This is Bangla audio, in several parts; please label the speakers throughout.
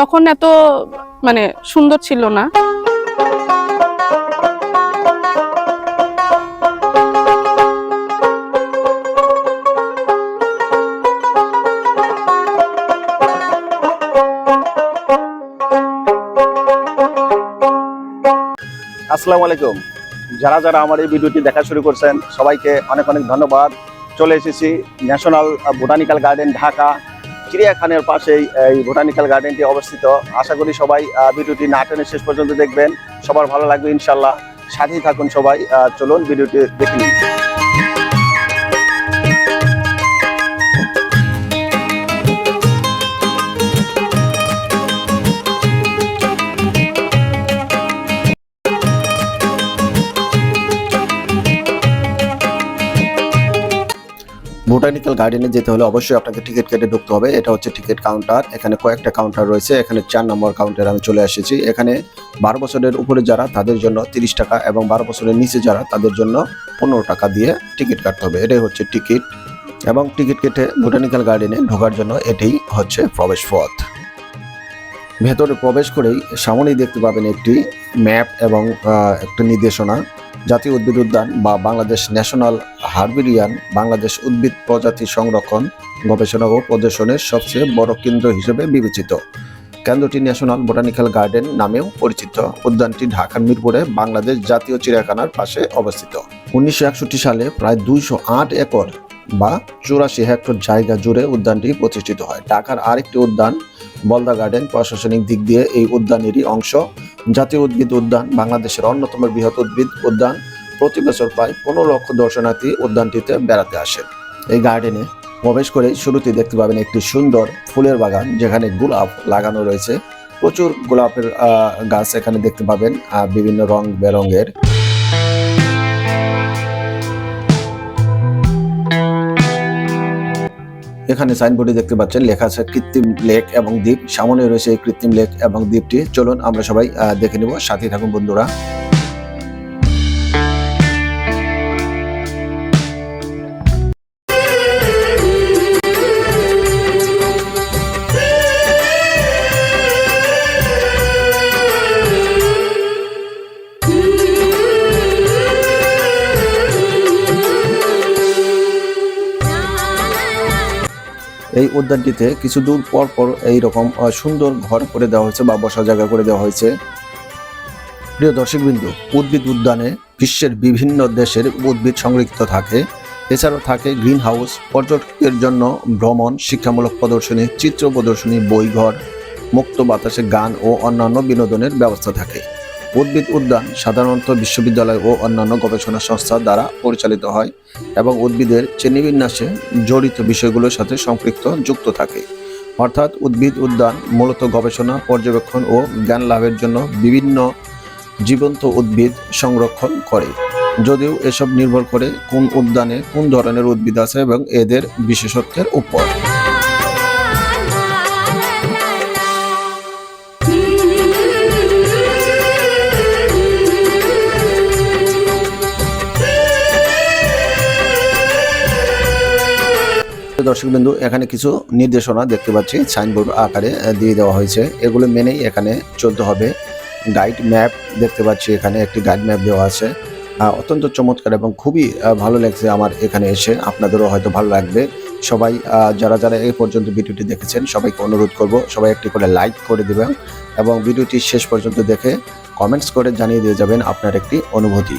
Speaker 1: তখন এত মানে সুন্দর ছিল না।
Speaker 2: আসসালামু আলাইকুম। যারা যারা আমার এই ভিডিওটি দেখা শুরু করছেন, সবাইকে অনেক অনেক ধন্যবাদ। চলে এসেছি ন্যাশনাল বোটানিক্যাল গার্ডেন ঢাকা। চিড়িয়াখানের পাশেই এই বোটানিক্যাল গার্ডেনটি অবস্থিত। আশা করি সবাই ভিডিওটি না টেনে শেষ পর্যন্ত দেখবেন। সবার ভালো লাগবে ইনশাল্লাহ সাথেই থাকুন সবাই। চলুন, ভিডিওটি দেখে নিন বোটানিক্যাল গার্ডেনে যেতে হলে অবশ্যই আপনাকে টিকিট কেটে ঢুকতে হবে। এটা হচ্ছে টিকিট কাউন্টার এখানে কয়েকটা কাউন্টার রয়েছে। এখানে চার নম্বর কাউন্টারে আমি চলে এসেছি। এখানে বারো বছরের উপরে যারা, তাদের জন্য তিরিশ টাকা এবং বারো বছরের নিচে যারা, তাদের জন্য পনেরো টাকা দিয়ে টিকিট কাটতে হবে। এটাই হচ্ছে টিকিট এবং টিকিট কেটে বোটানিক্যাল গার্ডেনে ঢোকার জন্য এটাই হচ্ছে প্রবেশ পথ। ভেতরে প্রবেশ করেই সামনেই দেখতে পাবেন একটি ম্যাপ এবং একটা নির্দেশনা। জাতীয় উদ্ভিদ উদ্যান বা বাংলাদেশ ন্যাশনাল হার্বেরিয়ান বাংলাদেশ উদ্ভিদ প্রজাতি সংরক্ষণ গবেষণা ও প্রদর্শনের সবচেয়ে বড় কেন্দ্র হিসেবে বিবেচিত। কেন্দ্রটি ন্যাশনাল বোটানিক্যাল গার্ডেন নামেও পরিচিত। উদ্যানটি ঢাকার মিরপুরে বাংলাদেশ জাতীয় চিড়িয়াখানার পাশে অবস্থিত। উনিশশো একষট্টি সালে প্রায় দুইশো আট একর বা চুরাশি হেক্টর জায়গা জুড়ে উদ্যানটি প্রতিষ্ঠিত হয়। ঢাকার আরেকটি উদ্যান, বলদা গার্ডেন প্রশাসনিক দিক দিয়ে এই উদ্যানেরই অংশ। জাতীয় উদ্ভিদ উদ্যান বাংলাদেশের অন্যতম বৃহৎ উদ্ভিদ উদ্যান। প্রতি বছর প্রায় পনেরো লক্ষ দর্শনার্থী উদ্যানটিতে বেড়াতে আসেন। এই গার্ডেনে প্রবেশ করে শুরুতে দেখতে পাবেন একটি সুন্দর ফুলের বাগান, যেখানে গোলাপ লাগানো রয়েছে। প্রচুর গোলাপের গাছ এখানে দেখতে পাবেন বিভিন্ন রং বেরঙের এখানে সাইনবোর্ডে দেখতে পাচ্ছেন, লেখা আছে কৃত্রিম লেক এবং দ্বীপ। সামনে রয়েছে এই কৃত্রিম লেক এবং দ্বীপটি। চলুন আমরা সবাই দেখে নেব। সাথে থাকুন বন্ধুরা। এই উদ্যানটিতে কিছু দূর পর পর এইরকম সুন্দর ঘর করে দেওয়া হয়েছে বা বসা জায়গা করে দেওয়া হয়েছে। প্রিয় দর্শকবৃন্দ, উদ্ভিদ উদ্যানে বিশ্বের বিভিন্ন দেশের উদ্ভিদ সংরক্ষিত থাকে। এছাড়াও থাকে গ্রিন হাউস পর্যটকের জন্য ভ্রমণ, শিক্ষামূলক প্রদর্শনী, চিত্র প্রদর্শনী, বইঘর, মুক্ত বাতাসে গান ও অন্যান্য বিনোদনের ব্যবস্থা থাকে। উদ্ভিদ উদ্যান সাধারণত বিশ্ববিদ্যালয় ও অন্যান্য গবেষণা সংস্থা দ্বারা পরিচালিত হয় এবং উদ্ভিদের শ্রেণীবিন্যাসে জড়িত বিষয়গুলোর সাথে সম্পৃক্ত যুক্ত থাকে। অর্থাৎ উদ্ভিদ উদ্যান মূলত গবেষণা, পর্যবেক্ষণ ও জ্ঞান লাভের জন্য বিভিন্ন জীবন্ত উদ্ভিদ সংরক্ষণ করে। যদিও এসব নির্ভর করে কোন উদ্যানে কোন ধরনের উদ্ভিদ আছে এবং এদের বিশেষত্বের উপর। দর্শকবিন্দু, এখানে কিছু নির্দেশনা দেখতে পাচ্ছি। সাইনবোর্ড আকারে দিয়ে দেওয়া হয়েছে। এগুলো মেনেই এখানে চলতে হবে। গাইড ম্যাপ দেখতে পাচ্ছি এখানে, একটি গাইড ম্যাপ দেওয়া আছে। অত্যন্ত চমৎকার এবং খুবই ভালো লাগছে আমার এখানে এসে। আপনাদেরও হয়তো ভালো লাগবে। সবাই যারা যারা এই পর্যন্ত ভিডিওটি দেখেছেন, সবাইকে অনুরোধ করব, সবাই একটি করে লাইক করে দেবেন এবং ভিডিওটি শেষ পর্যন্ত দেখে কমেন্টস করে জানিয়ে দিয়ে যাবেন আপনার একটি অনুভূতি।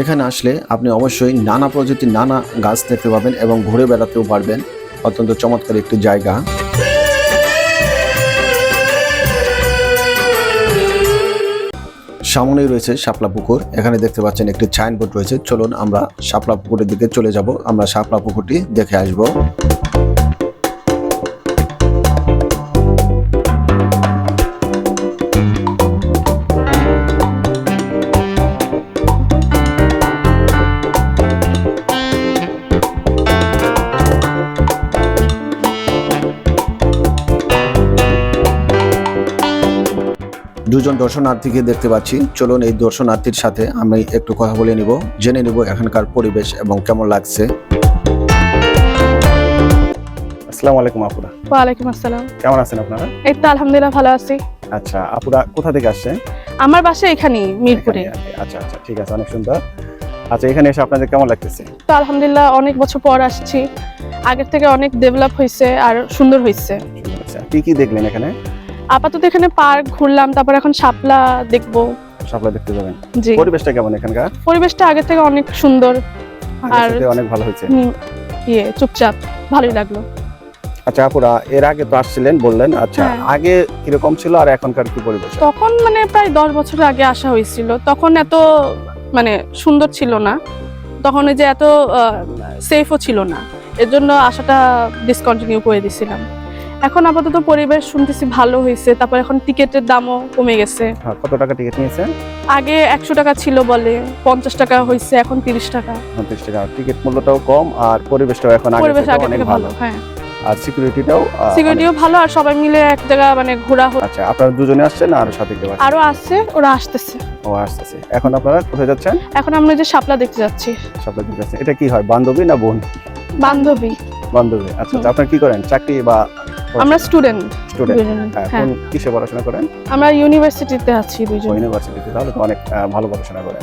Speaker 2: এখানে আসলে আপনি অবশ্যই নানা প্রজাতির নানা গাছ দেখতে পাবেন এবং ঘুরে বেড়াতেও পারবেন। অত্যন্ত চমৎকার একটি জায়গা। সামনেই রয়েছে শাপলা পুকুর। এখানে দেখতে পাচ্ছেন একটি সাইনবোর্ড রয়েছে। চলুন আমরা শাপলা পুকুরের দিকে চলে যাব। আমরা শাপলা পুকুরটি দেখে আসব। দুজন দর্শনার্থীকে দেখতে পাচ্ছি। চলুন এই দর্শনার্থীর সাথে আমি একটু কথা বলে নিব। জেনে নিব এখানকার পরিবেশ এবং কেমন লাগছে।
Speaker 3: আসসালামু আলাইকুম আপুরা।
Speaker 1: ওয়ালাইকুম আসসালাম।
Speaker 3: কেমন আছেন আপনারা?
Speaker 1: এই তো আলহামদুলিল্লাহ ভালো আছি।
Speaker 3: আচ্ছা আপুরা কোথা থেকে আসছেন?
Speaker 1: আমার বাসা মিরপুরে।
Speaker 3: এখানে আর আচ্ছা আচ্ছা ঠিক আছে অনেক সুন্দর। আচ্ছা এখানে এসে আপনাদের কেমন লাগতেছে?
Speaker 1: তো আলহামদুলিল্লাহ অনেক বছর পর আসছি। আগের থেকে অনেক ডেভেলপ হয়েছে আর সুন্দর হয়েছে
Speaker 3: লাগছে কি কি দেখলেন এখানে?
Speaker 1: আপাতত এখানে পার্ক ঘুরলাম তারপর এখন শাপলা দেখব।
Speaker 3: সাপ্লাই দেখতে যাবেন?
Speaker 1: জি।
Speaker 3: পরিবেশটা কেমন এখানকার?
Speaker 1: পরিবেশটা আগের থেকে অনেক সুন্দর। আর-
Speaker 3: অনেক ভালো হয়েছে।
Speaker 1: ইয়ে চুপচাপ ভালোই লাগল।
Speaker 3: আচ্ছা আপুরা এর আগে তো আসছিলেন বললেন আচ্ছা
Speaker 1: হ্যাঁ।
Speaker 3: আগে কীরকম ছিল আর এখনকার কি পরিবেশ?
Speaker 1: তখন মানে প্রায় দশ বছর আগে আসা হয়েছিল। তখন এত মানে সুন্দর ছিল না। তখন ওই যে এত সেফও ছিল না। এর জন্য আসাটা ডিসকন্টিনিউ করে দিছিলাম। এখন আপাতত পরিবেশ শুনতেছি ভালো হয়েছে তারপর এখন টিকেটের দামও কমে গেছে।
Speaker 3: হ্যাঁ, কত টাকা টিকিট নিয়েছে
Speaker 1: আগে একশো টাকা ছিল বলে পঞ্চাশ টাকা হয়েছে এখন তিরিশ টাকা।
Speaker 3: উনত্রিশ টাকা টিকিট মূল্যটাও কম আর পরিবেশটাও এখন
Speaker 1: পরিবেশ আগে থেকে
Speaker 3: ভালো।
Speaker 1: হ্যাঁ।
Speaker 3: আর সিকিউরিটিটাও
Speaker 1: সিকিউরিটিও ভালো আর সবাই মিলে এক জায়গা মানে ঘোরা হ-
Speaker 3: আচ্ছা আপনারা দুজনে আসছেন আর সাথে কেউ আসছে?
Speaker 1: আরও আসছে ওরা আসতেছে।
Speaker 3: ও আসতেছে। এখন আপনারা কোথায় যাচ্ছেন?
Speaker 1: এখন আমরা যে শাপলা দেখতে যাচ্ছি।
Speaker 3: সাপ্লাই দিতে যাচ্ছেন। এটা কি হয় বান্ধবী না বোন?
Speaker 1: বান্ধবী।
Speaker 3: বান্ধবী আচ্ছা। আচ্ছা, আপনারা কি করেন? চাকরি বা
Speaker 1: আমরা স্টুডেন্ট
Speaker 3: স্টুডেন্ট
Speaker 1: হ্যাঁ
Speaker 3: এখন কিসে পড়াশোনা করেন?
Speaker 1: আমরা ইউনিভার্সিটিতে আছি দুইজন।
Speaker 3: ইউনিভার্সিটিতে তাহলে তো অনেক ভালো পড়াশোনা করেন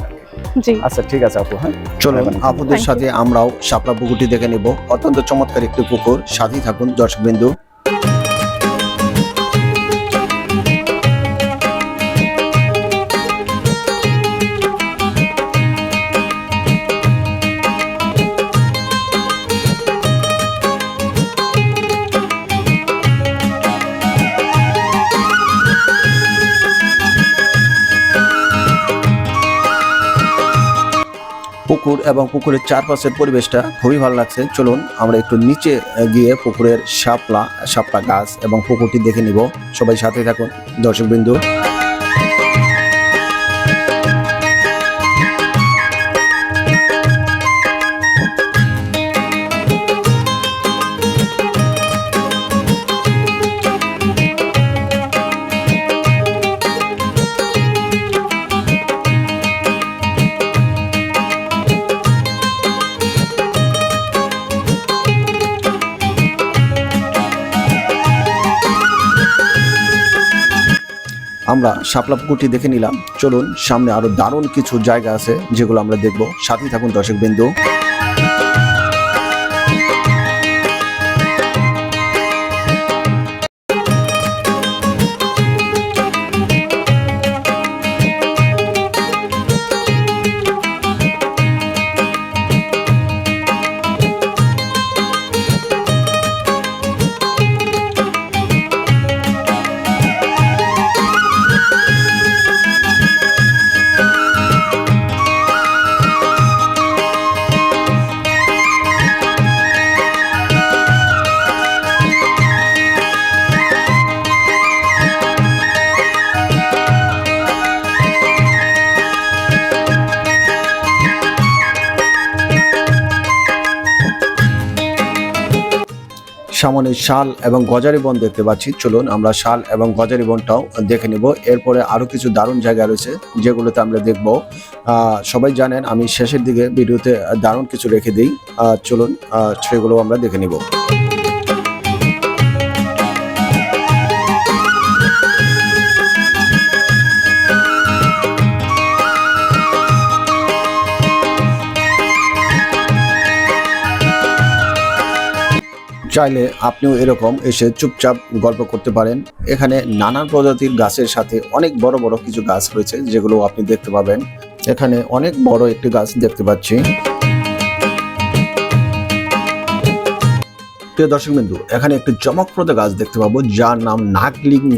Speaker 1: জি।
Speaker 3: আচ্ছা ঠিক আছে আপু হ্যাঁ।
Speaker 2: চলুন আপুদের সাথে আমরাও শাপলা পুকুরটি দেখে নিব। অত্যন্ত চমৎকার একটি পুকুর। সাথেই থাকুন দর্শকবিন্দু। পুকুর এবং পুকুরের চারপাশের পরিবেশটা খুবই ভালো লাগছে। চলুন, আমরা একটু নিচে গিয়ে পুকুরের শাপলা শাপলা গাছ এবং পুকুরটি দেখে নিব। সবাই সাথে থাকুন। দর্শকবিন্দু আমরা শাপলা পুকুরটি দেখে নিলাম। চলুন, সামনে আরও দারুণ কিছু জায়গা আছে, যেগুলো আমরা দেখব। সাথেই থাকুন দর্শকবিন্দু। সামনে শাল এবং গজারি বন দেখতে পাচ্ছি। চলুন আমরা শাল এবং গজারি বনটাও দেখে নেব। এরপরে আরও কিছু দারুণ জায়গা রয়েছে যেগুলোতে আমরা দেখব। সবাই জানেন আমি শেষের দিকে ভিডিওতে দারুণ কিছু রেখে দিই। চলুন সেগুলো আমরা দেখে নিব। চাইলে আপনিও এরকম এসে চুপচাপ গল্প করতে পারেন। এখানে নানান প্রজাতির গাছের সাথে অনেক বড় বড় কিছু গাছ রয়েছে, যেগুলো আপনি দেখতে পাবেন। এখানে অনেক বড় একটি গাছ দেখতে পাচ্ছি। প্রিয় দর্শক বিন্দু এখানে একটি চমকপ্রদ গাছ দেখতে পাবো, যার নাম নাগলিঙ্গ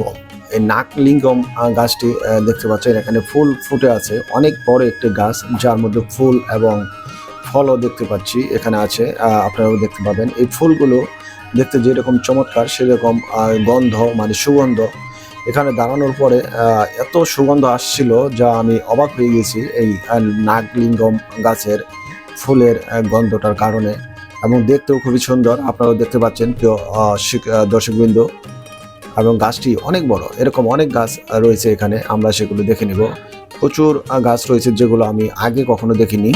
Speaker 2: এই নাকলিঙ্গম গাছটি দেখতে পাচ্ছেন, এখানে ফুল ফুটে আছে। অনেক বড় একটি গাছ, যার মধ্যে ফুল এবং ফলও দেখতে পাচ্ছি, এখানে আছে আপনারাও দেখতে পাবেন। এই ফুলগুলো দেখতে যেরকম চমৎকার, সেরকম গন্ধ মানে সুগন্ধ। এখানে দাঁড়ানোর পরে এত সুগন্ধ আসছিল যা আমি অবাক হয়ে গেছি এই নাগলিঙ্গম গাছের ফুলের গন্ধটার কারণে। এবং দেখতেও খুবই সুন্দর, আপনারাও দেখতে পাচ্ছেন প্রিয় দর্শকবৃন্দ। এবং গাছটি অনেক বড়, এরকম অনেক গাছ রয়েছে এখানে, আমরা সেগুলো দেখে নিব। প্রচুর গাছ রয়েছে যেগুলো আমি আগে কখনো দেখিনি।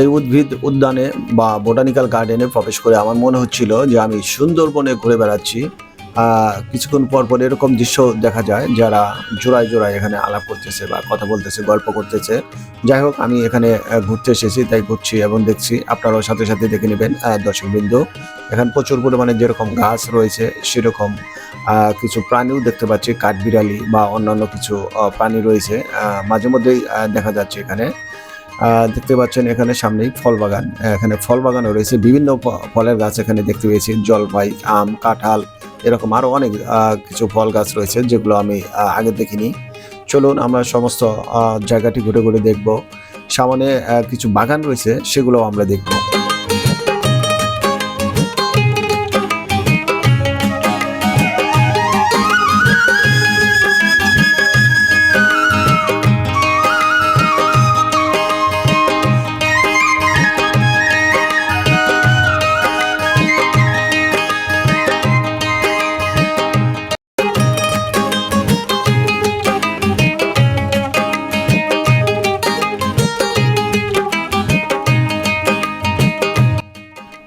Speaker 2: এই উদ্ভিদ উদ্যানে বা বোটানিক্যাল গার্ডেনে প্রবেশ করে আমার মনে হচ্ছিল যে আমি সুন্দরবনে ঘুরে বেড়াচ্ছি। কিছুক্ষণ পর পর এরকম দৃশ্য দেখা যায় যারা জোড়ায় জোড়ায় এখানে আলাপ করতেছে বা কথা বলতেছে, গল্প করতেছে। যাই হোক, আমি এখানে ঘুরতে এসেছি, তাই ঘুরছি এবং দেখছি। আপনারাও সাথে সাথে দেখে নেবেন দর্শকবৃন্দ। এখানে প্রচুর পরিমাণে যেরকম গাছ রয়েছে, সেরকম কিছু প্রাণীও দেখতে পাচ্ছি। কাঠবিড়ালি বা অন্যান্য কিছু প্রাণী রয়েছে। মাঝে মধ্যেই দেখা যাচ্ছে এখানে। দেখতে পাচ্ছেন এখানে সামনেই ফল বাগান এখানে ফল বাগানও রয়েছে। বিভিন্ন ফলের গাছ এখানে দেখতে পেয়েছি। জলপাই, আম, কাঁঠাল, এরকম আরও অনেক কিছু ফল গাছ রয়েছে, যেগুলো আমি আগে দেখিনি। চলুন আমরা সমস্ত জায়গাটি ঘুরে ঘুরে দেখব। সামনে কিছু বাগান রয়েছে সেগুলো আমরা দেখব।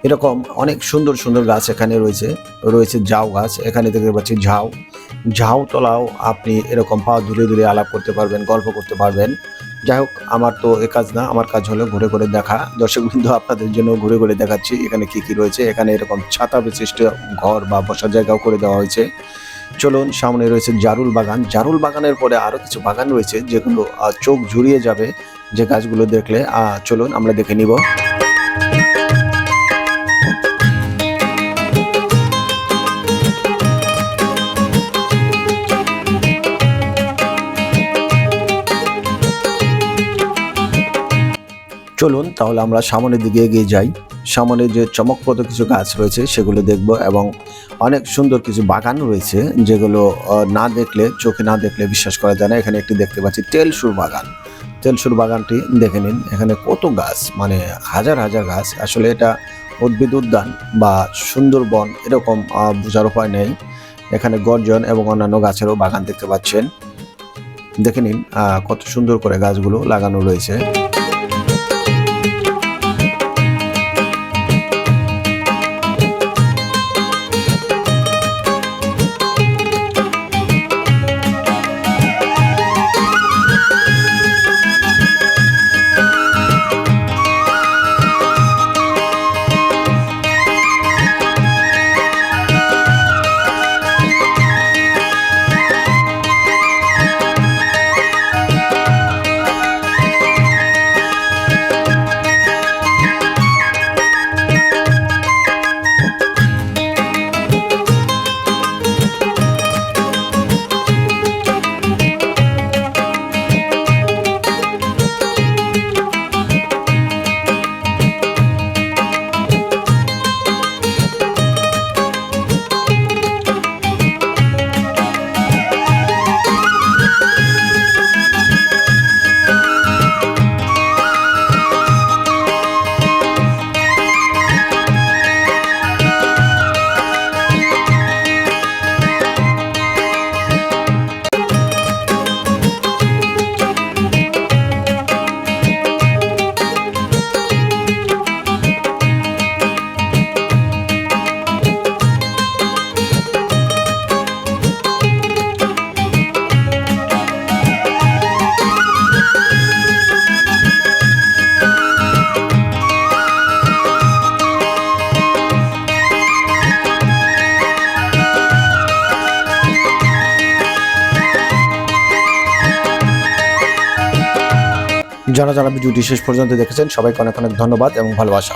Speaker 2: এরকম অনেক সুন্দর সুন্দর গাছ এখানে রয়েছে রয়েছে ঝাউ গাছ। এখানে দেখতে পাচ্ছি ঝাউ। ঝাউ তলাও আপনি এরকম পা দূরে দূরে আলাপ করতে পারবেন, গল্প করতে পারবেন। যাই হোক, আমার তো এ কাজ না, আমার কাজ হলো ঘুরে ঘুরে দেখা। দর্শক বিন্দু, আপনাদের জন্য ঘুরে ঘুরে দেখাচ্ছি এখানে কি কি রয়েছে। এখানে এরকম ছাতা বিশিষ্ট ঘর বা বসার জায়গাও করে দেওয়া হয়েছে। চলুন, সামনে রয়েছে জারুল বাগান। জারুল বাগানের পরে আরও কিছু বাগান রয়েছে যেগুলো চোখ জুড়িয়ে যাবে যে গাছগুলো দেখলে। চলুন, আমরা দেখে নিব। চলুন, তাহলে আমরা সামনের দিকে এগিয়ে যাই। সামনে যে চমকপ্রদ কিছু গাছ রয়েছে, সেগুলো দেখব এবং অনেক সুন্দর কিছু বাগান রয়েছে, যেগুলো না দেখলে, চোখে না দেখলে বিশ্বাস করা যায় না। এখানে একটি দেখতে পাচ্ছি তেলসুর বাগান। তেলসুর বাগানটি দেখে নিন, এখানে কত গাছ মানে হাজার হাজার গাছ। আসলে এটা উদ্ভিদ উদ্যান বা সুন্দরবন, এরকম বোঝার উপায় নেই। এখানে গর্জন এবং অন্যান্য গাছেরও বাগান দেখতে পাচ্ছেন। দেখে নিন কত সুন্দর করে গাছগুলো লাগানো রয়েছে। যারা যারা ভিডিওটি শেষ পর্যন্ত দেখেছেন সবাইকে অনেক অনেক ধন্যবাদ এবং ভালোবাসা।